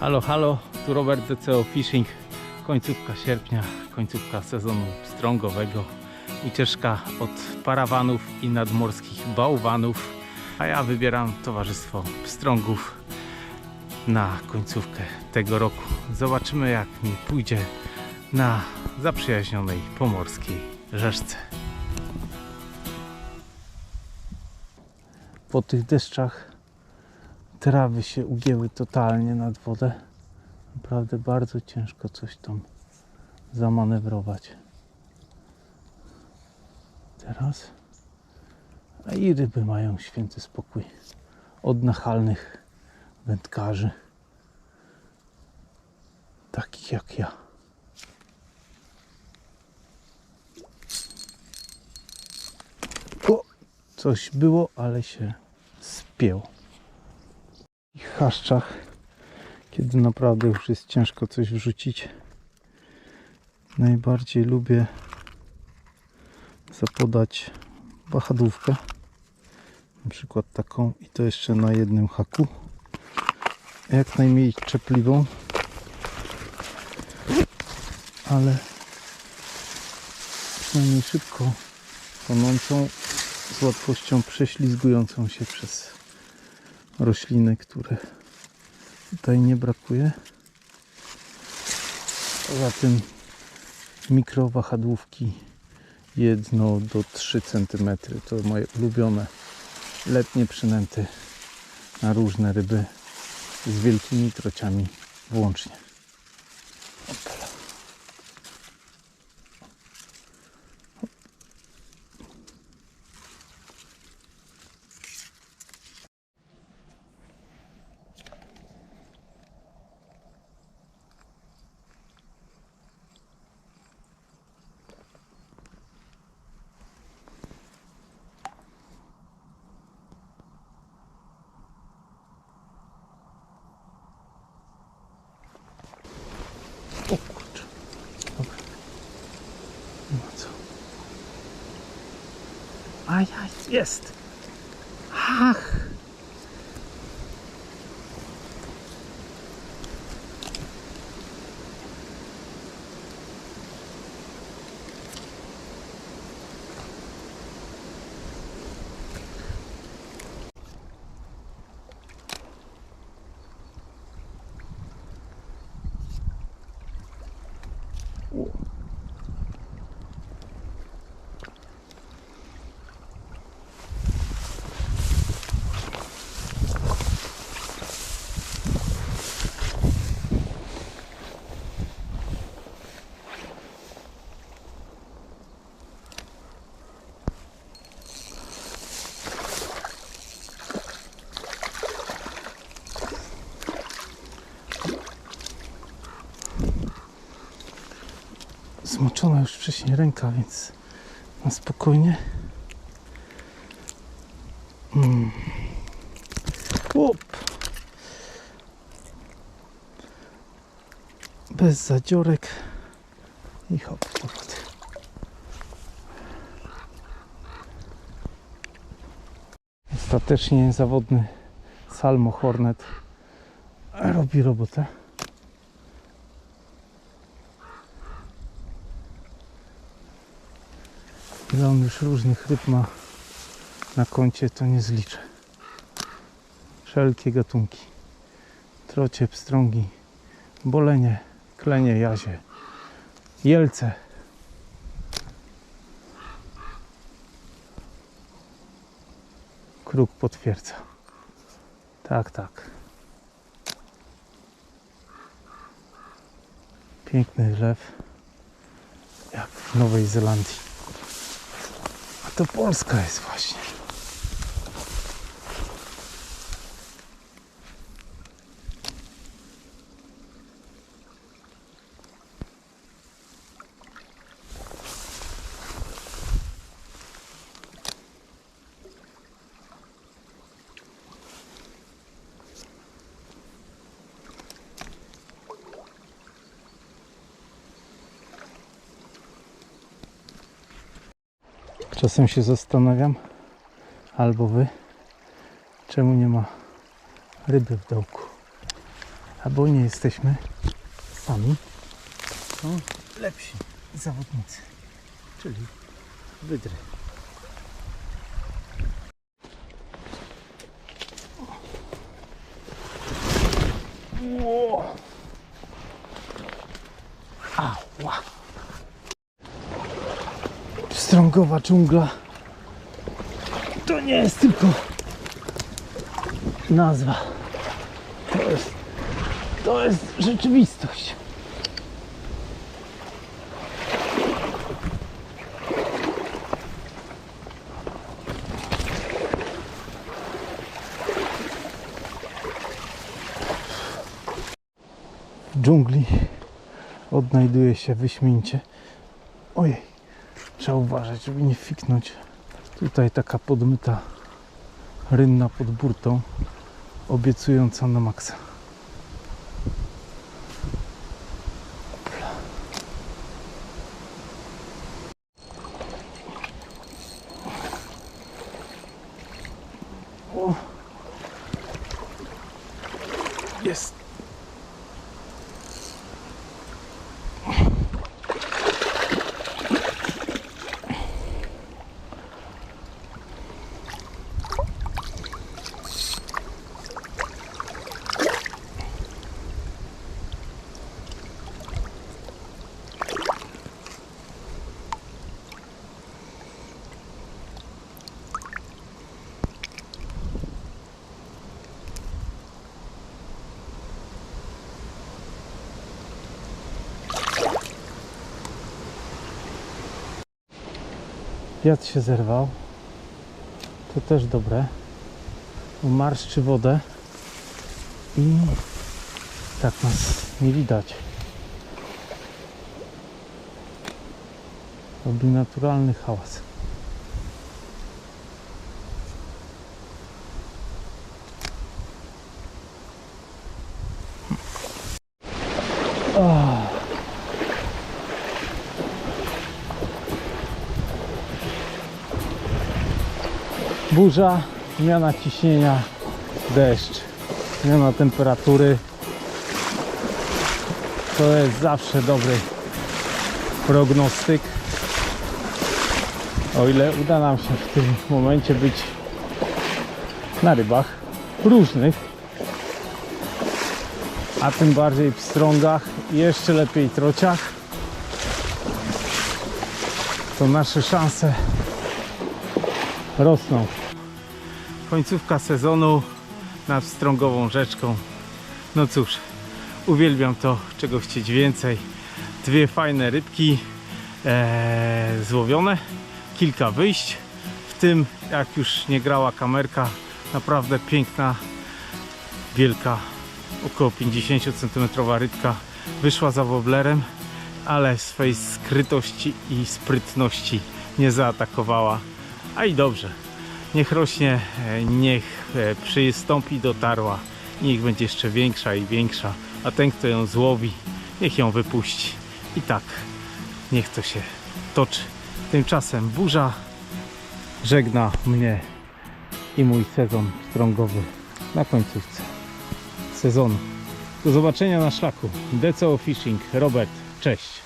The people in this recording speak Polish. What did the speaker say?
Halo, halo, tu Robert DCO Fishing. Końcówka sierpnia, końcówka sezonu strągowego. Ucieczka od parawanów i nadmorskich bałwanów. A ja wybieram towarzystwo pstrągów na końcówkę tego roku. Zobaczymy jak mi pójdzie na zaprzyjaźnionej pomorskiej rzeczce. Po tych deszczach trawy się ugięły totalnie nad wodę. Naprawdę bardzo ciężko coś tam zamanewrować. Teraz. A i ryby mają święty spokój od nachalnych wędkarzy, takich jak ja. O, coś było, ale się spięło chaszczach, kiedy naprawdę już jest ciężko coś wrzucić. Najbardziej lubię zapodać wahadłówkę. Na przykład taką i to jeszcze na jednym haku. Jak najmniej czepliwą. Ale przynajmniej szybko tonącą z łatwością prześlizgującą się przez rośliny, które tutaj nie brakuje. Poza tym mikrowahadłówki 1 do 3 cm to moje ulubione letnie przynęty na różne ryby z wielkimi trociami włącznie. Jest! Ach! Zmoczona już wcześniej ręka, więc na spokojnie. Mm. Up. Bez zadziorek i hop, do. Ostatecznie zawodny Salmo Hornet robi robotę. Ile on już różnych ryb ma na koncie, to nie zliczę. Wszelkie gatunki. Trocie, pstrągi, bolenie, klenie, jazie, jelce. Kruk potwierdza. Tak, tak. Piękny lew. Jak w Nowej Zelandii. To Polska jest właśnie. Czasem się zastanawiam, albo wy, czemu nie ma ryby w dołku. albo nie jesteśmy sami, są lepsi zawodnicy, czyli wydry. Strągowa dżungla to nie jest tylko nazwa. To jest, to jest rzeczywistość. W dżungli odnajduje się wyśmienicie. Ojej, trzeba uważać, żeby nie fiknąć. Tutaj taka podmyta rynna pod burtą, obiecująca na maksa. Wiatr się zerwał. To też dobre. Marszczy wodę i tak nas nie widać. Robi naturalny hałas. Oh. Burza, zmiana ciśnienia, deszcz, zmiana temperatury. To jest zawsze dobry prognostyk. O ile uda nam się w tym momencie być na rybach różnych, a tym bardziej w strągach, i jeszcze lepiej trociach, to nasze szanse rosną. Końcówka sezonu nad Strągową Rzeczką. No cóż, uwielbiam to, czego chcieć więcej. Dwie fajne rybki e, złowione, kilka wyjść, w tym jak już nie grała kamerka, naprawdę piękna, wielka, około 50 cm rybka wyszła za woblerem, ale swej skrytości i sprytności nie zaatakowała. A i dobrze. Niech rośnie, e, niech e, przystąpi do tarła. Niech będzie jeszcze większa i większa. A ten, kto ją złowi, niech ją wypuści. I tak, niech to się toczy. Tymczasem burza żegna mnie i mój sezon strągowy na końcówce sezonu. Do zobaczenia na szlaku. DCO Fishing. Robert, cześć.